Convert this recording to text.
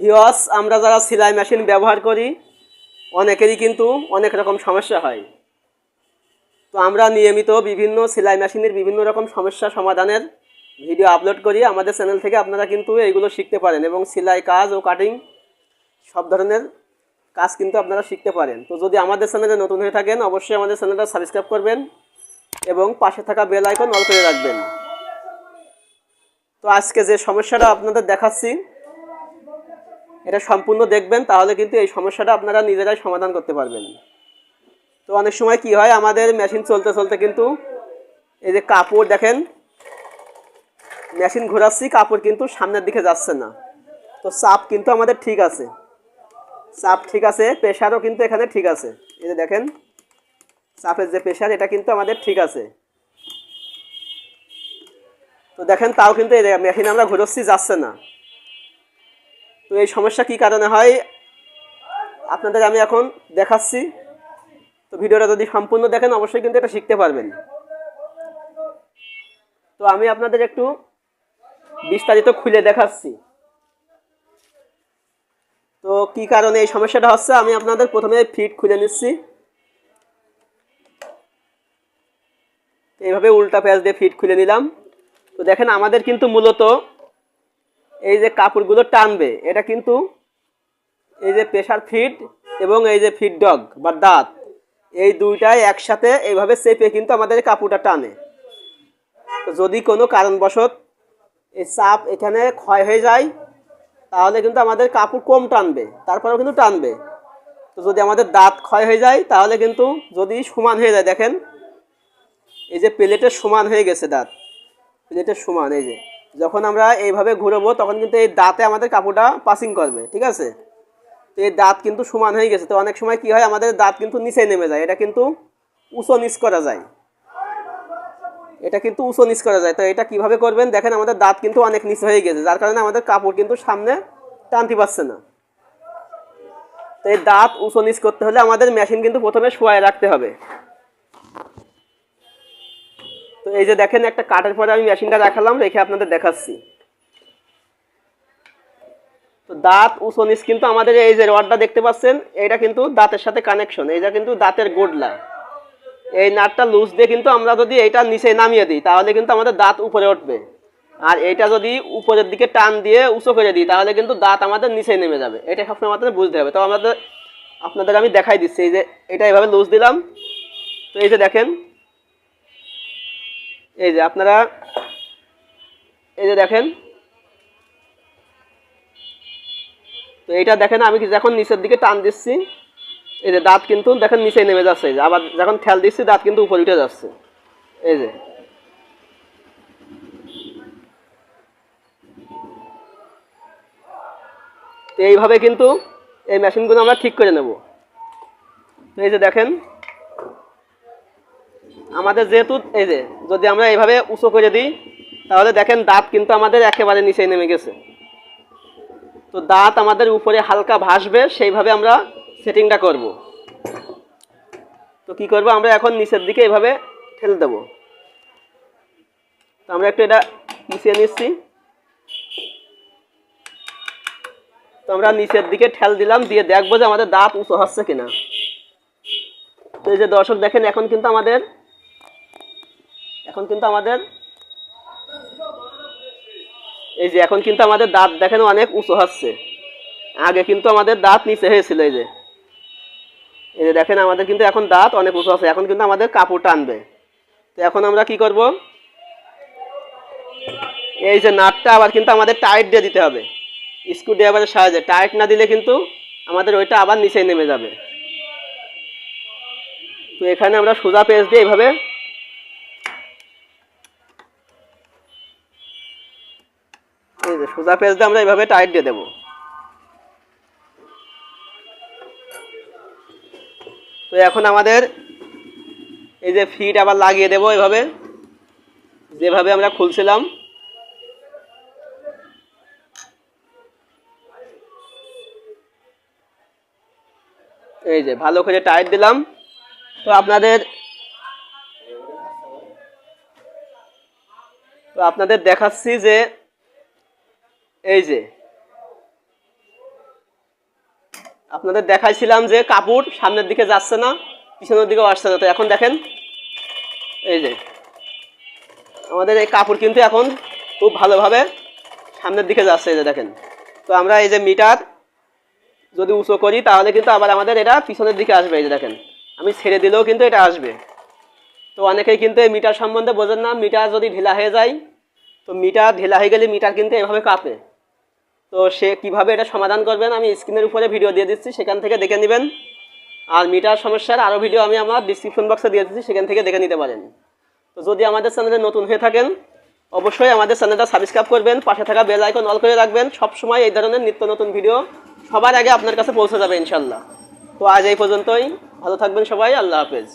ভিওয়াস আমরা যারা সেলাই মেশিন ব্যবহার করি, অনেকেরই কিন্তু অনেক রকম সমস্যা হয়। তো আমরা নিয়মিত বিভিন্ন সেলাই মেশিনের বিভিন্ন রকম সমস্যা সমাধানের ভিডিও আপলোড করি। আমাদের চ্যানেল থেকে আপনারা কিন্তু এইগুলো শিখতে পারেন এবং সেলাই কাজ ও কাটিং সব ধরনের কাজ কিন্তু আপনারা শিখতে পারেন। তো যদি আমাদের চ্যানেলে নতুন হয়ে থাকেন, অবশ্যই আমাদের চ্যানেলটা সাবস্ক্রাইব করবেন এবং পাশে থাকা বেল আইকন অল করে রাখবেন। তো আজকে যে সমস্যাটা আপনাদের দেখাচ্ছি এটা সম্পূর্ণ দেখবেন, তাহলে কিন্তু এই সমস্যাটা আপনারা নিজেরাই সমাধান করতে পারবেন। তো অনেক সময় কি হয়, আমাদের মেশিন চলতে চলতে কিন্তু এই যে কাপড় দেখেন, মেশিন ঘোরাচ্ছি, কাপড় কিন্তু সামনের দিকে যাচ্ছে না। তো চাপ কিন্তু আমাদের ঠিক আছে। চাপ ঠিক আছে প্রেশারও কিন্তু এখানে ঠিক আছে। এই যে দেখেন, চাপের যে প্রেশার এটা কিন্তু আমাদের ঠিক আছে। তো দেখেন, তাও কিন্তু এই মেশিন আমরা ঘুরোচ্ছি, যাচ্ছে না। তো এই সমস্যা কি কারণে হয়? আপনাদের আমি এখন দেখাচ্ছি। তো ভিডিওটা যদি সম্পূর্ণ দেখেন, অবশ্যই কিন্তু এটা শিখতে পারবেন। তো আমি আপনাদের একটু বিস্তারিত খুলে দেখাচ্ছি। তো কি কারণে এই সমস্যাটা হচ্ছে? আমি আপনাদের প্রথমে ফিট খুলে নিচ্ছি। এইভাবে উল্টা প্যাচ দিয়ে ফিট খুলে নিলাম। তো দেখেন, আমাদের কিন্তু মূলত এই যে কাপড়গুলো টানবে, এটা কিন্তু এই যে প্রেশার ফিড এবং এই যে ফিড ডগ বা দাঁত, এই দুইটাই একসাথে এইভাবে চেপে কিন্তু আমাদের কাপড়টা টানে। যদি কোনো কারণবশত এই চাপ এখানে ক্ষয় হয়ে যায়, তাহলে কিন্তু আমাদের কাপড় কম টানবে, তারপরেও কিন্তু টানবে। তো যদি আমাদের দাঁত ক্ষয় হয়ে যায়, তাহলে কিন্তু যদি সমান হয়ে যায়, দেখেন, এই যে প্লেটের সমান হয়ে গেছে দাঁত প্লেটের সমান, এই যে। যখন আমরা এইভাবে ঘুরবো, তখন কিন্তু এই দাঁতে আমাদের কাপড়টা পাসিং করবে, ঠিক আছে? তো এই দাঁত কিন্তু সমান হয়ে গেছে। তো অনেক সময় কি হয়, আমাদের দাঁত কিন্তু নিচে নেমে যায়, এটা কিন্তু উঁচু নিচ করা যায়। এটা কিন্তু উঁচু নিচ করা যায়। তো এটা কীভাবে করবেন? দেখেন আমাদের দাঁত কিন্তু অনেক নিচে হয়ে গেছে, যার কারণে আমাদের কাপড় কিন্তু সামনে টানতে পারছে না। তো এই দাঁত উঁচু নিচ করতে হলে আমাদের মেশিন কিন্তু প্রথমে শোয়ায় রাখতে হবে। তো এই যে দেখেন একটা কাটের পরে আমি মেশিনটা রাখালাম রেখে আপনাদের দেখাচ্ছি। তো দাঁত উঁচু নিচ কিন্তু আমাদের এই যে রডটা দেখতে পাচ্ছেন এটা কিন্তু দাঁতের সাথে কানেকশন এইটা কিন্তু দাঁতের গোডলা। এই নাটটা লুজ দিয়ে কিন্তু আমরা যদি এইটা নিচে নামিয়ে দিই, তাহলে কিন্তু আমাদের দাঁত উপরে উঠবে। আর এইটা যদি উপরের দিকে টান দিয়ে উঁচু করে দিই, তাহলে কিন্তু দাঁত আমাদের নিচে নেমে যাবে। এটা সবসময় আমাদের বুঝতে হবে। তো আমাদের, আপনাদের আমি দেখাই দিচ্ছি, এই যে এটা এভাবে লুজ দিলাম। তো এই যে দেখেন এই যে আপনারা, এই যে দেখেন। তো এইটা দেখেন, আমি যখন নিচের দিকে টান দিচ্ছি, এই যে দাঁত কিন্তু দেখেন নিচে নেমে যাচ্ছে আবার যখন ঠেল দিচ্ছি, দাঁত কিন্তু উপরে উঠে যাচ্ছে। এই যে। এইভাবে কিন্তু এই মেশিনগুলো আমরা ঠিক করে নেব। এই যে দেখেন আমাদের যেহেতু এই যে, যদি আমরা এইভাবে উঁচু করে দিই, তাহলে দেখেন দাঁত কিন্তু আমাদের একেবারে নিচে নেমে গেছে। তো দাঁত আমাদের উপরে হালকা ভাসবে, সেইভাবে আমরা সেটিংটা করব। তো কি করব? আমরা এখন নিচের দিকে এইভাবে ঠেলে দেব। তো আমরা একটু এটা মিশিয়ে নিচ্ছি। তো আমরা নিচের দিকে ঠেল দিলাম, দিয়ে দেখব যে আমাদের দাঁত উঁচু হচ্ছে কিনা। তো এই যে দর্শক দেখেন, এখন কিন্তু আমাদের এখন কিন্তু আমাদের, এই যে এখন কিন্তু আমাদের দাঁত দেখেন অনেক উঁচু হচ্ছে। আগে কিন্তু আমাদের দাঁত নিচে হয়েছিল, এই যে। এই যে দেখেন, আমাদের কিন্তু এখন দাঁত অনেক উঁচু আছে, এখন কিন্তু আমাদের কাপড় টানবে তো এখন আমরা কি করব? এই যে নাটটা আবার কিন্তু আমাদের টাইট দিয়ে দিতে হবে। স্ক্রু ড্রাইভারের সাহায্যে। টাইট না দিলে কিন্তু আমাদের ওইটা আবার নিচে নেমে যাবে। তো এখানে আমরা সোজা পেজ দিয়ে এইভাবে যে সোজা পেজ দিয়ে আমরা এইভাবে টাইট দিয়ে দেবো। তো এখন আমাদের এই যে ফিট আবার লাগিয়ে দেবো এভাবে যেভাবে আমরা খুলছিলাম। এই যে ভালো করে টাইট দিলাম। তো আপনাদের তো আপনাদের দেখাচ্ছি যে এই যে। আপনাদের দেখাইছিলাম যে কাপড় সামনের দিকে যাচ্ছে না, পিছনের দিকেও আসছে না। তো এখন দেখেন, এই যে। আমাদের এই কাপড় কিন্তু এখন খুব ভালোভাবে সামনের দিকে যাচ্ছে, এই যে দেখেন। তো আমরা এই যে মিটার যদি উঁচু করি, তাহলে কিন্তু আবার আমাদের এটা পিছনের দিকে আসবে, এই যে দেখেন। আমি ছেড়ে দিলেও কিন্তু এটা আসবে। তো অনেকেই কিন্তু এই মিটার সম্বন্ধে বোঝেন না। মিটার যদি ঢিলা হয়ে যায়, তো মিটার ঢিলা হয়ে গেলে মিটার কিন্তু এভাবে কাঁপে। তো সে কীভাবে এটা সমাধান করবেন আমি স্ক্রিনের উপরে ভিডিও দিয়ে দিচ্ছি, সেখান থেকে দেখে নেবেন। আর মিটার সমস্যার আরও ভিডিও আমি আমার ডিসক্রিপশন বক্সে দিয়ে দিচ্ছি, সেখান থেকে দেখে নিতে পারেন। তো যদি আমাদের চ্যানেলে নতুন হয়ে থাকেন, অবশ্যই আমাদের চ্যানেলটা সাবস্ক্রাইব করবেন, পাশে থাকা বেল আইকন অল করে রাখবেন। সবসময় এই ধরনের নিত্য নতুন ভিডিও সবার আগে আপনার কাছে পৌঁছে যাবে ইনশাল্লাহ। তো আজ এই পর্যন্তই, ভালো থাকবেন সবাই, আল্লাহ হাফেজ।